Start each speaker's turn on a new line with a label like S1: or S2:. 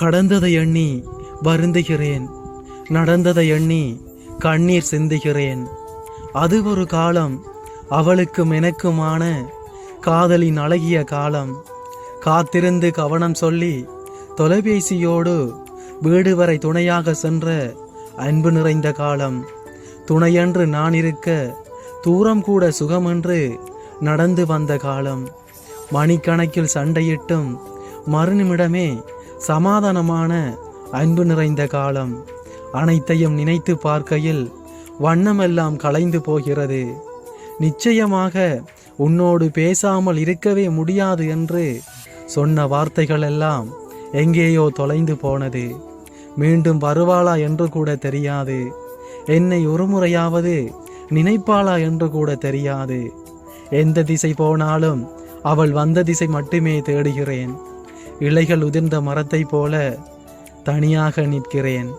S1: கடந்ததை எண்ணி வருந்துகிறேன். நடந்ததை எண்ணி கண்ணீர் சிந்துகிறேன். அது ஒரு காலம் அவளுக்கும் எனக்குமான காதலின் அழகிய காலம். காத்திருந்து கவனம் சொல்லி தொலைபேசியோடு வீடு வரை துணையாக சென்ற அன்பு நிறைந்த காலம். துணையன்று நான் இருக்க தூரம் கூட சுகமென்று நடந்து வந்த காலம். மணிக்கணக்கில் சண்டையிட்டும் மறுநிமிடமே சமாதானமான அன்பு நிறைந்த காலம். அனைத்தையும் நினைத்து பார்க்கையில் வண்ணமெல்லாம் கலைந்து போகிறது. நிச்சயமாக உன்னோடு பேசாமல் இருக்கவே முடியாது என்று சொன்ன வார்த்தைகள் எல்லாம் எங்கேயோ தொலைந்து போனது. மீண்டும் வருவாளா என்று கூட தெரியாது. என்னை ஒரு முறையாவது நினைப்பாளா என்று கூட தெரியாது. எந்த திசை போனாலும் அவள் வந்த திசை மட்டுமே தேடுகிறேன். இலைகள் உதிர்ந்த மரத்தைப் போல தனியாக நிற்கிறேன்.